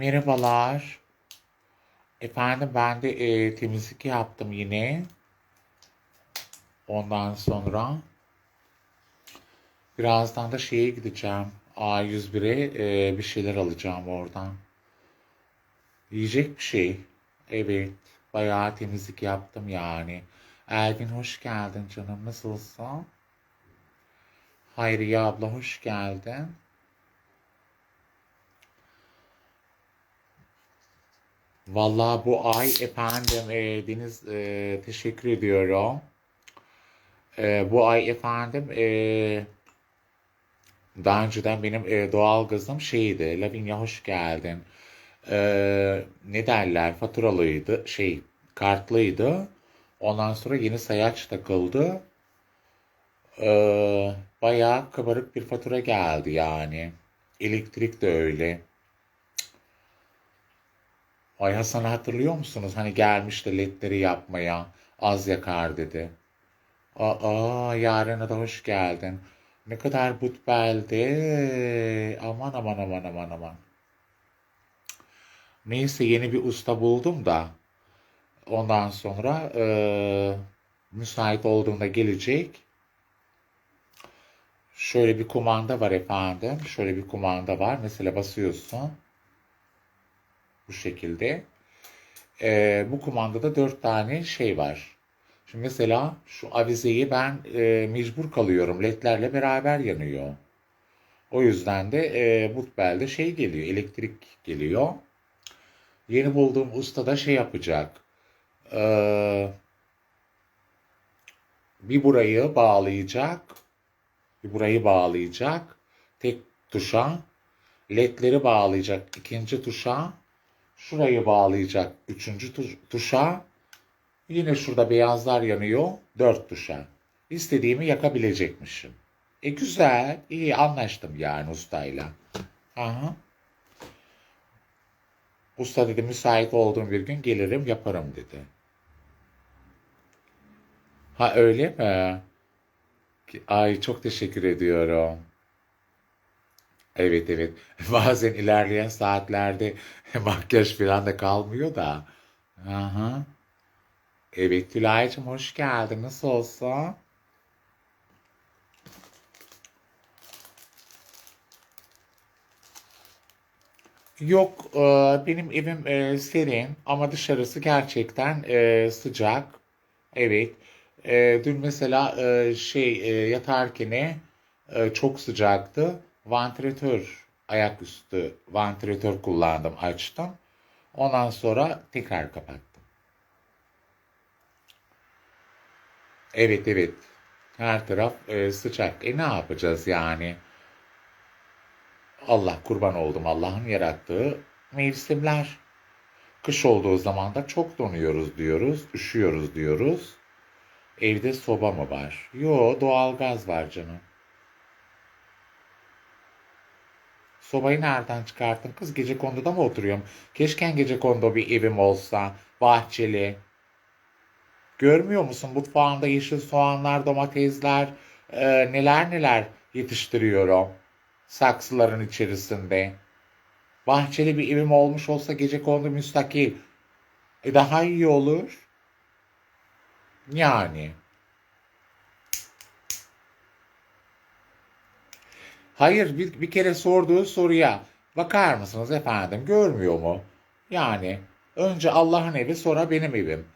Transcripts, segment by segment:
Merhabalar. Efendim ben de e, temizlik yaptım yine. Ondan sonra birazdan da şeye gideceğim. A101'e e, bir şeyler alacağım oradan. Yiyecek bir şey. Evet. Bayağı temizlik yaptım yani. Elvin hoş geldin canım. Nasılsın? Hayriye abla hoş geldin. Vallahi bu ay efendim e, Deniz e, teşekkür ediyorum. E, bu ay efendim e, daha önceden benim e, doğalgazım şeydi. Lavinia hoş geldin. E, ne derler faturalıydı şey kartlıydı. Ondan sonra yeni sayaç takıldı. E, bayağı kabarık bir fatura geldi yani. Elektrik de öyle. Ay Hasan'ı hatırlıyor musunuz? Hani gelmişti ledleri yapmaya. Az yakar dedi. Aa, yarına da hoş geldin. Ne kadar but belde. Aman aman aman aman aman. Neyse yeni bir usta buldum da. Ondan sonra eee, müsait olduğunda gelecek. Şöyle bir kumanda var efendim. Şöyle bir kumanda var. Mesela basıyorsun. Bu şekilde. Ee, bu kumandada dört tane şey var. Şimdi mesela şu avizeyi ben e, mecbur kalıyorum. LED'lerle beraber yanıyor. O yüzden de e, Butbel'de şey geliyor, elektrik geliyor. Yeni bulduğum usta da şey yapacak. Ee, bir burayı bağlayacak. Bir burayı bağlayacak. Tek tuşa. LED'leri bağlayacak ikinci tuşa. Şurayı bağlayacak üçüncü tu- tuşa. Yine şurada beyazlar yanıyor. Dört tuşa. İstediğimi yakabilecekmişim. E güzel. iyi anlaştım yani ustayla. Aha. Usta dedi müsait olduğum bir gün gelirim yaparım dedi. Ha öyle mi? Ay çok teşekkür ediyorum. Evet evet. Bazen ilerleyen saatlerde makyaj falan da kalmıyor da. Aha. Evet Tülay'cığım hoş geldin. Nasıl olsa? Yok, e, benim evim e, serin ama dışarısı gerçekten e, sıcak. Evet. Dün mesela şey e, yatarken çok sıcaktı. Vantilatör, ayaküstü vantilatör kullandım, açtım. Ondan sonra tekrar kapattım. Evet evet. Her taraf e, sıcak. E ne yapacağız yani? Allah kurban oldum Allah'ın yarattığı mevsimler. Kış olduğu zaman da çok donuyoruz diyoruz, üşüyoruz diyoruz. Evde soba mı var? Yo, doğalgaz var canım. Sobayı nereden çıkarttın kız? Gecekonduda mı oturuyorum? Keşke gecekondu bir evim olsa, bahçeli. Görmüyor musun? Mutfağımda yeşil soğanlar, domatesler, e, neler neler yetiştiriyorum. Saksıların içerisinde. Bahçeli bir evim olmuş olsa gecekondu müstakil. E daha iyi olur. Yani. Hayır bir, bir kere sorduğu soruya bakar mısınız efendim görmüyor mu? Yani önce Allah'ın evi sonra benim evim.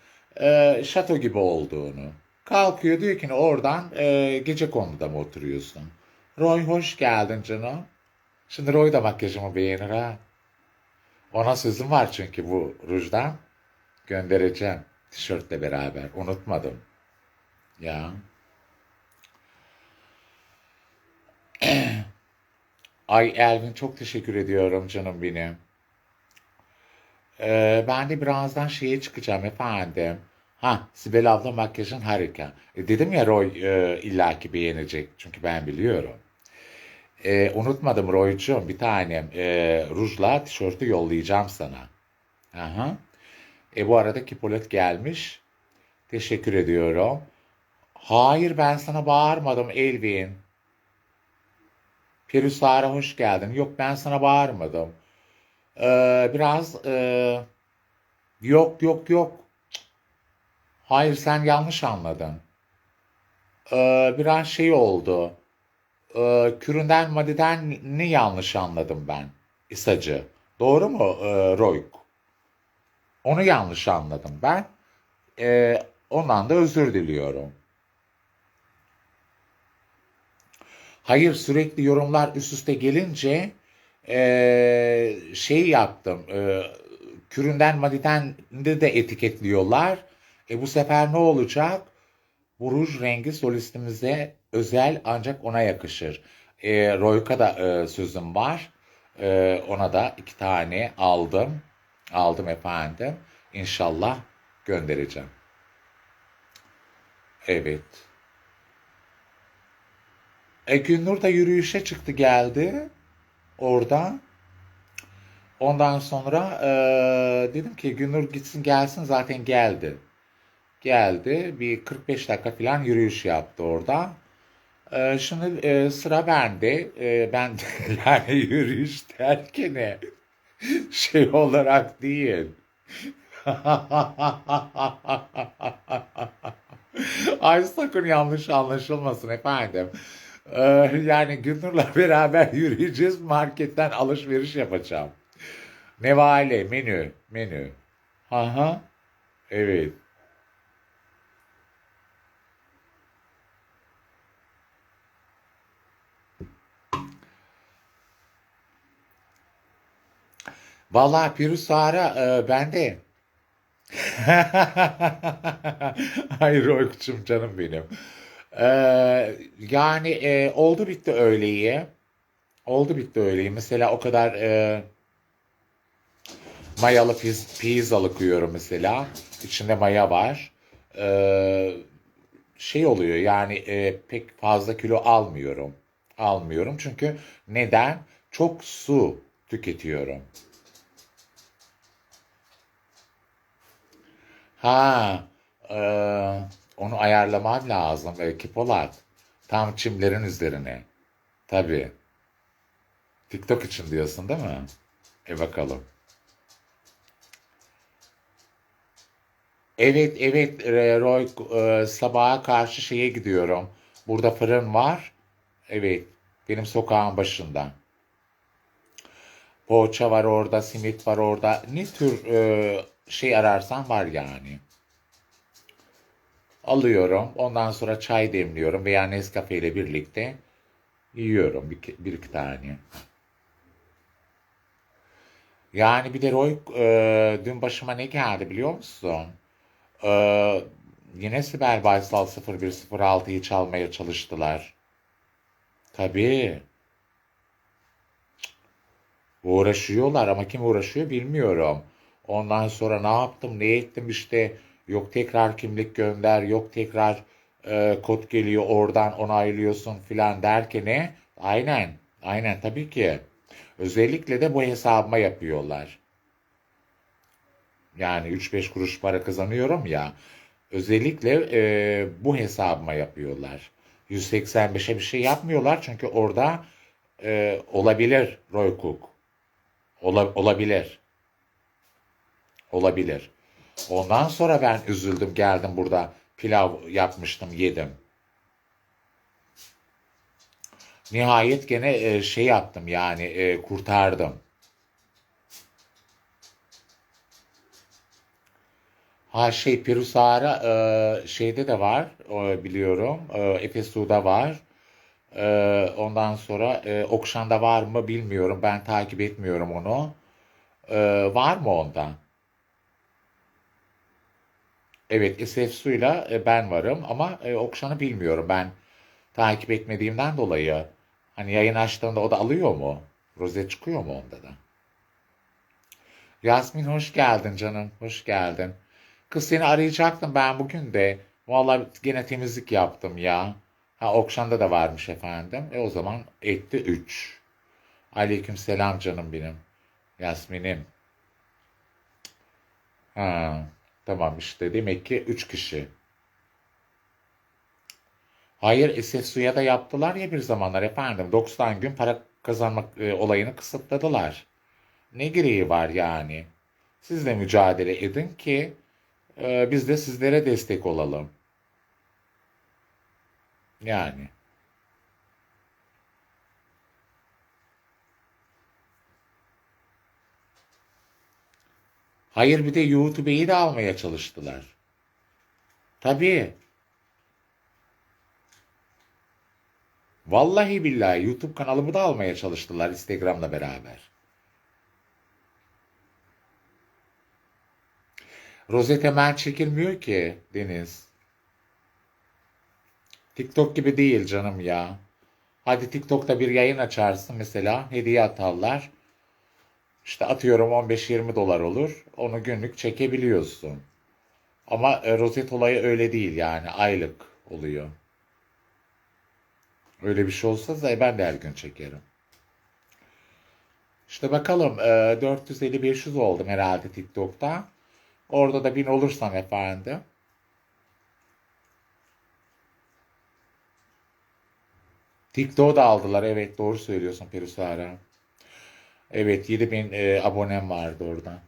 Ee, şato gibi olduğunu. Kalkıyor diyor ki oradan e, gece konuda mı oturuyorsun? Roy hoş geldin canım. Şimdi Roy da makyajımı beğenir ha. Ona sözüm var çünkü bu rujdan. Göndereceğim. Tişörtle beraber. Unutmadım. Ya. Ay Elvin çok teşekkür ediyorum canım benim. Ee, ben de birazdan şeye çıkacağım efendim. Ha Sibel abla makyajın harika. E, dedim ya Roy e, illaki beğenecek. Çünkü ben biliyorum. E, unutmadım Roy'cuğum bir tanem. E, rujla tişörtü yollayacağım sana. Aha. E bu arada Kipolet gelmiş. Teşekkür ediyorum. Hayır ben sana bağırmadım Elvin. Perusara hoş geldin. Yok ben sana bağırmadım. Ee, biraz e, yok yok yok. Hayır sen yanlış anladın. Ee, biraz şey oldu. Ee, küründen madiden ne yanlış anladım ben? İsacı. Doğru mu ee, Royk? Onu yanlış anladım ben. Ee, ondan da özür diliyorum. Hayır sürekli yorumlar üst üste gelince ee, şey yaptım. ee, küründen madiden de, de etiketliyorlar. E bu sefer ne olacak? Bu ruj rengi solistimize özel ancak ona yakışır. E, Royka da e, sözüm var. E, ona da iki tane aldım. Aldım efendim. İnşallah göndereceğim. Evet. E, Günnur da yürüyüşe çıktı geldi. Orada. Ondan sonra e, dedim ki Günnur gitsin gelsin zaten geldi. Geldi bir 45 dakika falan yürüyüş yaptı orada. E, şimdi e, sıra bende. E, ben yani yürüyüş derken şey olarak değil. Ay sakın yanlış anlaşılmasın efendim. Ee, yani Gündür'le beraber yürüyeceğiz. Marketten alışveriş yapacağım. Nevale, menü, menü. Aha, evet. Vallahi Pirusara e, bende. Hayır Oykuç'um canım benim. Ee, yani e, oldu bitti öğleyi. Oldu bitti öğleyi. Mesela o kadar e, mayalı piz, pizza koyuyorum mesela. İçinde maya var. Ee, şey oluyor yani e, pek fazla kilo almıyorum. Almıyorum çünkü neden? Çok su tüketiyorum. Ha, eee, onu ayarlamam lazım. E, Kipolat. Tam çimlerin üzerine. Tabii. TikTok için diyorsun değil mi? E bakalım. Evet, evet e, Roy, e, sabaha karşı şeye gidiyorum. Burada fırın var. Evet, benim sokağın başında. Poğaça var orada, simit var orada. Ne tür e, şey ararsan var yani. Alıyorum. Ondan sonra çay demliyorum veya Nescafe ile birlikte yiyorum bir, bir iki tane. Yani bir de Roy e, dün başıma ne geldi biliyor musun? E, yine Sibel Baysal 0106'yı çalmaya çalıştılar. Tabii. Uğraşıyorlar ama kim uğraşıyor bilmiyorum. Ondan sonra ne yaptım ne ettim işte yok tekrar kimlik gönder yok tekrar e, kod geliyor oradan onaylıyorsun filan derken ne? Aynen aynen tabii ki. Özellikle de bu hesabıma yapıyorlar. Yani 3-5 kuruş para kazanıyorum ya. Özellikle e, bu hesabıma yapıyorlar. 185'e bir şey yapmıyorlar çünkü orada e, olabilir Roy Cook. Ola, olabilir. Olabilir. Ondan sonra ben üzüldüm geldim burada pilav yapmıştım yedim. Nihayet gene e, şey yaptım yani e, kurtardım. Ha şey Pirusara e, şeyde de var e, biliyorum. E, Efesu'da var. Ondan sonra e, Okşan'da var mı bilmiyorum. Ben takip etmiyorum onu. Var mı onda? Evet SF Su'yla e, ben varım ama e, Okşan'ı bilmiyorum. Ben takip etmediğimden dolayı. Hani yayın açtığında o da alıyor mu? Rozet çıkıyor mu onda da? Yasmin hoş geldin canım. Hoş geldin. Kız seni arayacaktım ben bugün de. Vallahi gene temizlik yaptım ya. Ha Okşan'da da varmış efendim. E o zaman etti 3. Aleyküm selam canım benim. Yasmin'im. Ha, tamam işte demek ki 3 kişi. Hayır SF Su'ya da yaptılar ya bir zamanlar efendim. 90 gün para kazanmak e, olayını kısıtladılar. Ne gereği var yani? Siz de mücadele edin ki e, biz de sizlere destek olalım. Yani. Hayır bir de YouTube'yi de almaya çalıştılar. Tabii. Vallahi billahi YouTube kanalımı da almaya çalıştılar Instagram'la beraber. Rozet hemen çekilmiyor ki Deniz. TikTok gibi değil canım ya. Hadi TikTok'ta bir yayın açarsın mesela hediye atarlar. İşte atıyorum 15-20 dolar olur. Onu günlük çekebiliyorsun. Ama e, rozet olayı öyle değil yani aylık oluyor. Öyle bir şey olsa da ben de her gün çekerim. İşte bakalım e, 450-500 oldum herhalde TikTok'ta. Orada da 1000 olursam efendim. TikTok'u da aldılar. Evet doğru söylüyorsun Perusara. Evet 7000 e, abonem vardı orada.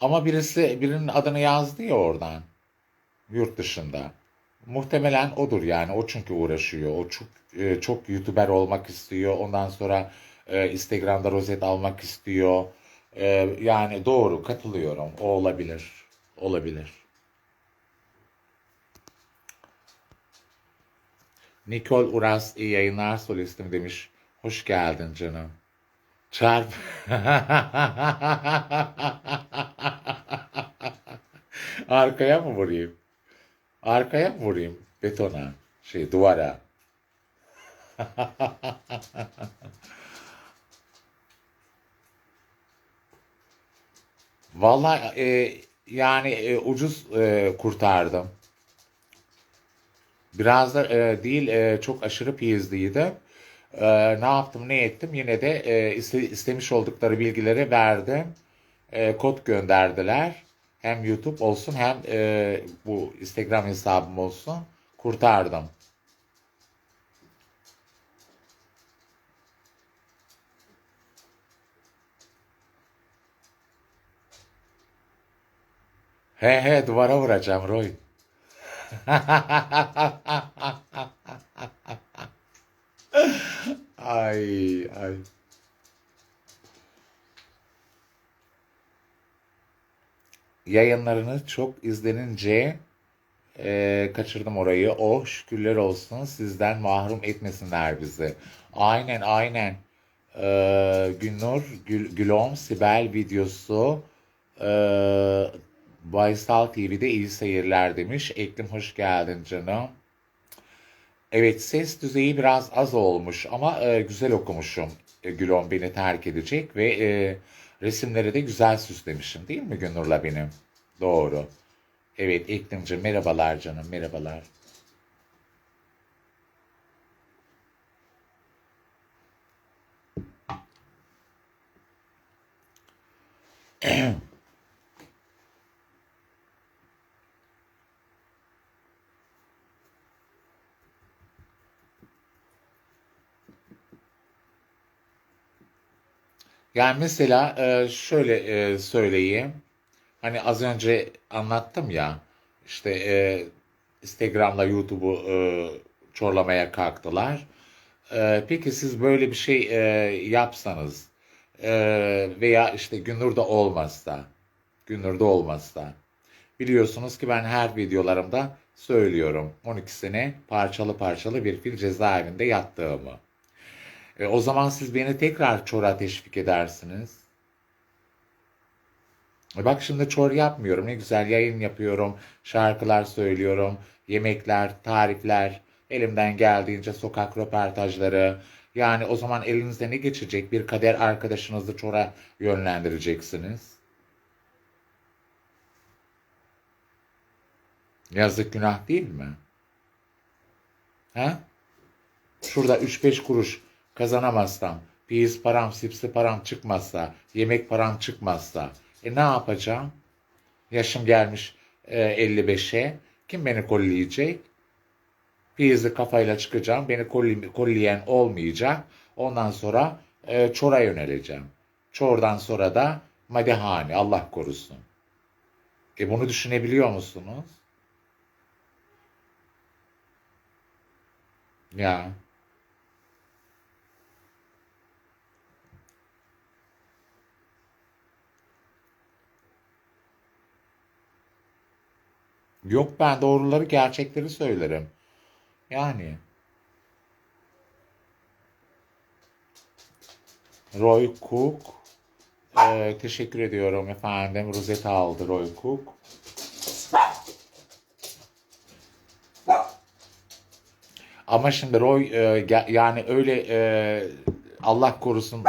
Ama birisi birinin adını yazdı ya oradan. Yurt dışında. Muhtemelen odur yani. O çünkü uğraşıyor. O çok e, çok YouTuber olmak istiyor. Ondan sonra e, Instagram'da rozet almak istiyor. E, yani doğru katılıyorum. O olabilir. Olabilir. Nikol Uras iyi yayınlar solistim demiş. Hoş geldin canım. Çarp. Arkaya mı vurayım? Arkaya mı vurayım? Betona. Şey duvara. Vallahi e, yani e, ucuz e, kurtardım. Biraz da e, değil e, çok aşırı piyizliydi. E, ne yaptım ne ettim yine de e, iste, istemiş oldukları bilgileri verdim. E, kod gönderdiler. Hem YouTube olsun hem e, bu Instagram hesabım olsun. Kurtardım. He he duvara vuracağım Roy. Ay ay. Yayınlarını çok izlenince e, kaçırdım orayı. Oh şükürler olsun sizden mahrum etmesinler bizi. Aynen aynen. E, Günnur, Gül, Gülom, Sibel videosu e, Baysal TV'de iyi seyirler demiş. Eklim hoş geldin canım. Evet ses düzeyi biraz az olmuş ama e, güzel okumuşum. E, Gülon beni terk edecek ve e, resimleri de güzel süslemişim değil mi Günur'la benim? Doğru. Evet Eklim'ciğim merhabalar canım merhabalar. Yani mesela e, şöyle e, söyleyeyim. Hani az önce anlattım ya işte e, Instagram'la YouTube'u e, çorlamaya kalktılar. Peki siz böyle bir şey yapsanız veya işte Gündür'de olmazsa Gündür'de olmazsa biliyorsunuz ki ben her videolarımda söylüyorum 12 sene parçalı parçalı bir fil cezaevinde yattığımı. E, o zaman siz beni tekrar çora teşvik edersiniz. E, bak şimdi çor yapmıyorum. Ne güzel yayın yapıyorum. Şarkılar söylüyorum. Yemekler, tarifler. Elimden geldiğince sokak röportajları. Yani o zaman elinizde ne geçecek? Bir kader arkadaşınızı çora yönlendireceksiniz. Yazık günah değil mi? Ha? Şurada 3-5 kuruş kazanamazsam, piyiz param, sipsi param çıkmazsa, yemek param çıkmazsa, e ne yapacağım? Yaşım gelmiş e, 55'e. Kim beni kolleyecek? Fiyizli kafayla çıkacağım. Beni kolli, kolleyen olmayacak. Ondan sonra e, Çor'a yöneleceğim. Çor'dan sonra da Madihani. Allah korusun. E bunu düşünebiliyor musunuz? Ya. Yok ben doğruları gerçekleri söylerim. Yani Roy Cook e, teşekkür ediyorum efendim. Rosetta aldı Roy Cook. Ama şimdi Roy e, yani öyle e, Allah korusun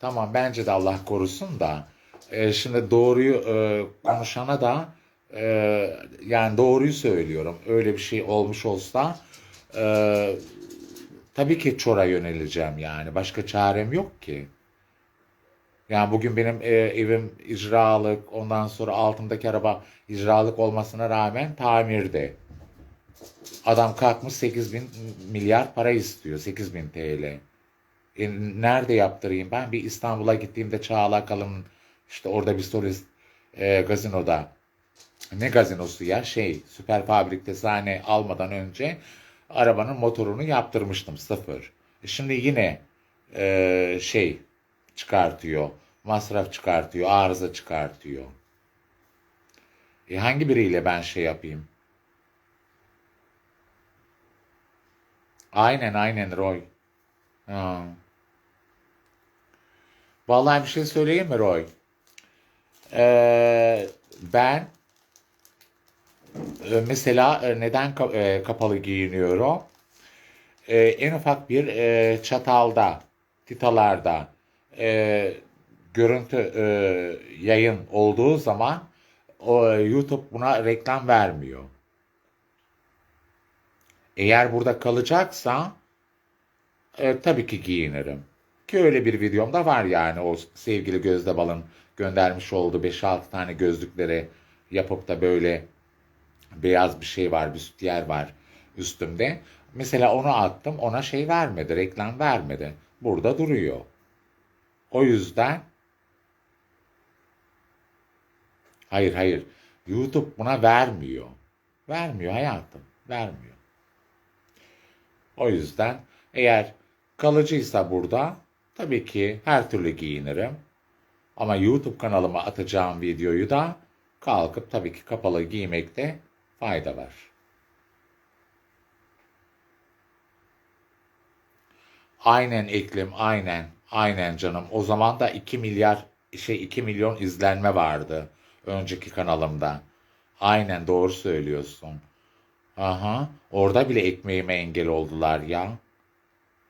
tamam bence de Allah korusun da e, şimdi doğruyu e, konuşana da e, yani doğruyu söylüyorum. Öyle bir şey olmuş olsa e, tabii ki Çor'a yöneleceğim yani. Başka çarem yok ki. Yani bugün benim e, evim icralık, ondan sonra altımdaki araba icralık olmasına rağmen tamirde. Adam kalkmış 8 bin milyar para istiyor. 8 bin TL. E, nerede yaptırayım ben? Bir İstanbul'a gittiğimde Çağla Kalın'ın işte orada bir solist e, gazinoda ne gazinosu ya şey süper fabrikte sahne almadan önce arabanın motorunu yaptırmıştım sıfır. E, şimdi yine e, şey çıkartıyor. Masraf çıkartıyor. Arıza çıkartıyor. E hangi biriyle ben şey yapayım? Aynen aynen Roy. Ha. Vallahi bir şey söyleyeyim mi Roy? Ee, ben mesela e, neden e, kapalı giyiniyorum? E, en ufak bir e, çatalda, titalarda görüntü yayın olduğu zaman YouTube buna reklam vermiyor. Eğer burada kalacaksa tabii ki giyinirim. Ki öyle bir videom da var yani o sevgili Gözde Bal'ın göndermiş olduğu 5-6 tane gözlükleri yapıp da böyle beyaz bir şey var, bir sütyer var üstümde. Mesela onu attım, ona şey vermedi, reklam vermedi. Burada duruyor. O yüzden hayır hayır YouTube buna vermiyor. Vermiyor hayatım, vermiyor. O yüzden eğer kalıcıysa burada tabii ki her türlü giyinirim. Ama YouTube kanalıma atacağım videoyu da kalkıp tabii ki kapalı giymekte fayda var. Aynen iklim, aynen, aynen canım. O zaman da 2 milyar, şey 2 milyon izlenme vardı önceki kanalımda. Aynen doğru söylüyorsun. Aha, orada bile ekmeğime engel oldular ya.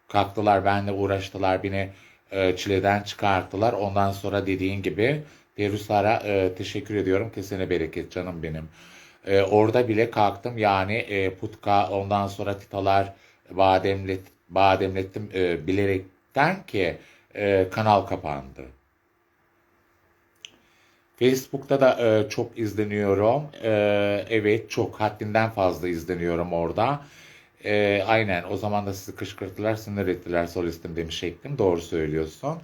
Kalktılar benimle uğraştılar beni e, çileden çıkarttılar. Ondan sonra dediğin gibi Deruslara e, teşekkür ediyorum. Kesene bereket canım benim. E, orada bile kalktım yani e, putka ondan sonra titalar bademlet, bademlettim e, bilerekten ki e, kanal kapandı. Facebook'ta da e, çok izleniyorum. E, evet çok haddinden fazla izleniyorum orada. E, aynen o zaman da sizi kışkırttılar, sinir ettiler solistim demiş şeklim. Doğru söylüyorsun.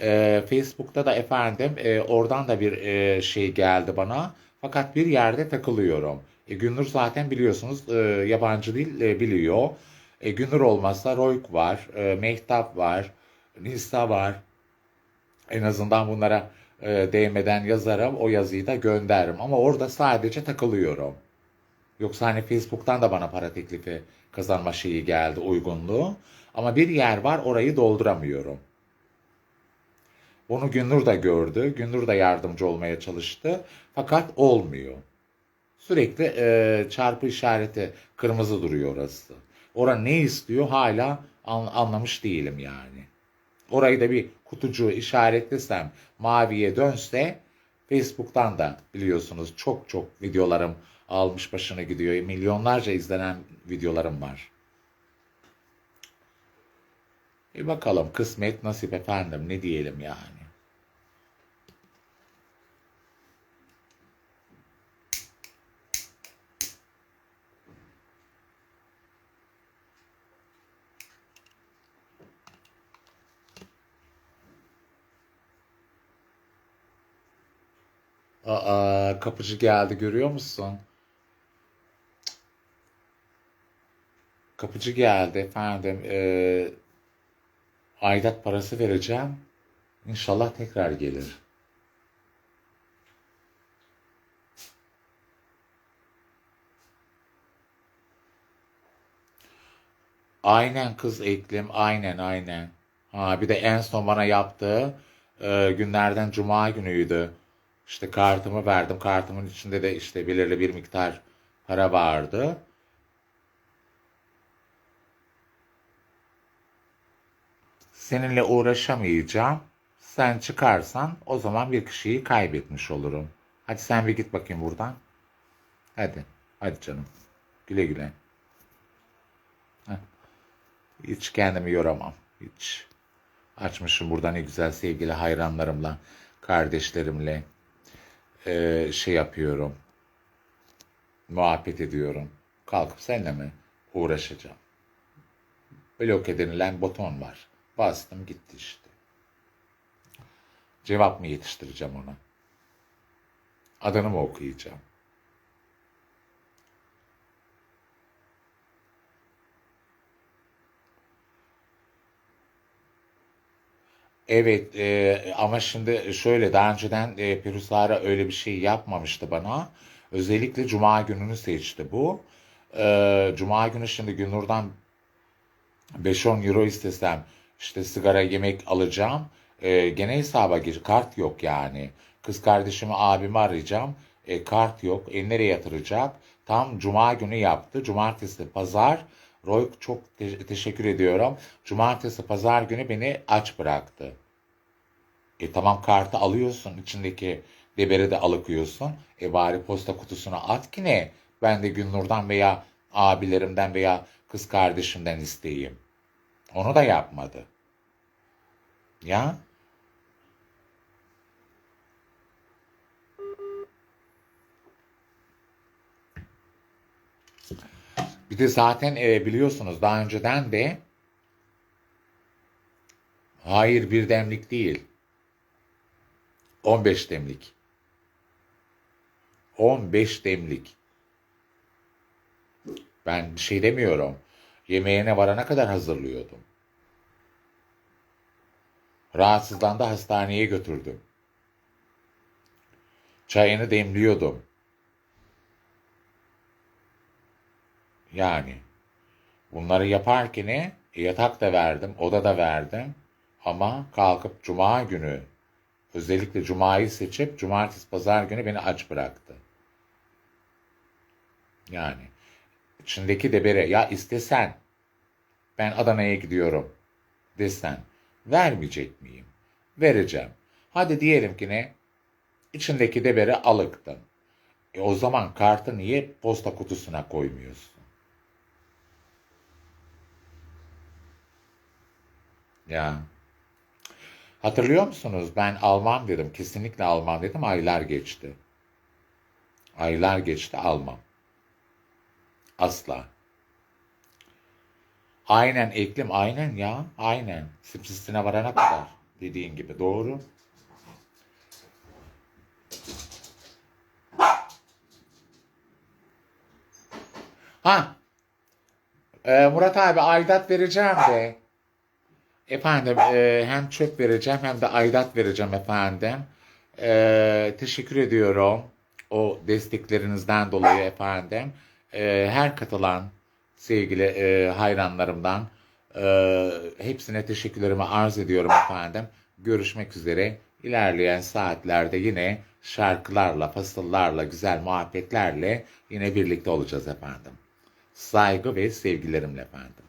E, Facebook'ta da efendim e, oradan da bir e, şey geldi bana. Fakat bir yerde takılıyorum. E, Günnur zaten biliyorsunuz e, yabancı dil e, biliyor. E, Günnur olmazsa Royk var, e, Mehtap var, Nisa var. En azından bunlara e, değmeden yazarım. O yazıyı da gönderirim. Ama orada sadece takılıyorum. Yoksa hani Facebook'tan da bana para teklifi kazanma şeyi geldi, uygunluğu. Ama bir yer var orayı dolduramıyorum. Bunu Günnur da gördü. Günnur da yardımcı olmaya çalıştı. Fakat olmuyor. Sürekli e, çarpı işareti kırmızı duruyor orası. Ora ne istiyor hala an- anlamış değilim yani. Orayı da bir kutucuğu işaretlesem maviye dönse Facebook'tan da biliyorsunuz çok çok videolarım almış başına gidiyor. Milyonlarca izlenen videolarım var. Bir bakalım kısmet nasip efendim ne diyelim yani. Aa, kapıcı geldi görüyor musun? Kapıcı geldi efendim. Ee, aidat parası vereceğim. İnşallah tekrar gelir. Aynen kız Eklim, aynen aynen. Ha bir de en son bana yaptığı e, günlerden cuma günüydü. İşte kartımı verdim. Kartımın içinde de işte belirli bir miktar para vardı. Seninle uğraşamayacağım. Sen çıkarsan o zaman bir kişiyi kaybetmiş olurum. Hadi sen bir git bakayım buradan. Hadi. Hadi canım. Güle güle. Heh. Hiç kendimi yoramam. Hiç. Açmışım burada ne güzel sevgili hayranlarımla, kardeşlerimle eee, şey yapıyorum. Muhabbet ediyorum. Kalkıp seninle mi uğraşacağım? Bloke denilen buton var. Bastım gitti işte. Cevap mı yetiştireceğim ona? Adını mı okuyacağım? Evet e, ama şimdi şöyle daha önceden e, Pirusara öyle bir şey yapmamıştı bana. Özellikle Cuma gününü seçti bu. E, Cuma günü şimdi Günur'dan 5-10 euro istesem işte sigara yemek alacağım. E, gene hesaba gir. Kart yok yani. Kız kardeşimi abimi arayacağım. E, kart yok. E, nereye yatıracak? Tam cuma günü yaptı. Cumartesi, pazar. Roy çok te- teşekkür ediyorum. Cumartesi, pazar günü beni aç bıraktı. E tamam kartı alıyorsun. içindeki deberi de alıkıyorsun. E bari posta kutusuna at ki ne? Ben de Günnur'dan veya abilerimden veya kız kardeşimden isteyeyim. Onu da yapmadı. Ya bir de zaten e, biliyorsunuz daha önceden de hayır bir demlik değil 15 demlik. 15 demlik. Ben bir şey demiyorum. Yemeğine varana kadar hazırlıyordum. Rahatsızlandı hastaneye götürdüm. Çayını demliyordum. Yani bunları yaparken e, yatak da verdim, oda da verdim. Ama kalkıp cuma günü özellikle cumayı seçip cumartesi pazar günü beni aç bıraktı. Yani içindeki debere ya istesen ben Adana'ya gidiyorum desen vermeyecek miyim? Vereceğim. Hadi diyelim ki ne? İçindeki debere alıktın. E o zaman kartı niye posta kutusuna koymuyorsun? Ya hatırlıyor musunuz? Ben almam dedim. Kesinlikle almam dedim. Aylar geçti. Aylar geçti almam. Asla. Aynen eklim aynen ya. Aynen. Sipsisine varana kadar. Dediğin gibi doğru. Ha e, Murat abi aidat vereceğim de. Efendim e, hem çöp vereceğim hem de aidat vereceğim efendim. E, teşekkür ediyorum o desteklerinizden dolayı efendim. E, her katılan sevgili e, hayranlarımdan e, hepsine teşekkürlerimi arz ediyorum efendim. Görüşmek üzere. İlerleyen saatlerde yine şarkılarla, fasıllarla, güzel muhabbetlerle yine birlikte olacağız efendim. Saygı ve sevgilerimle efendim.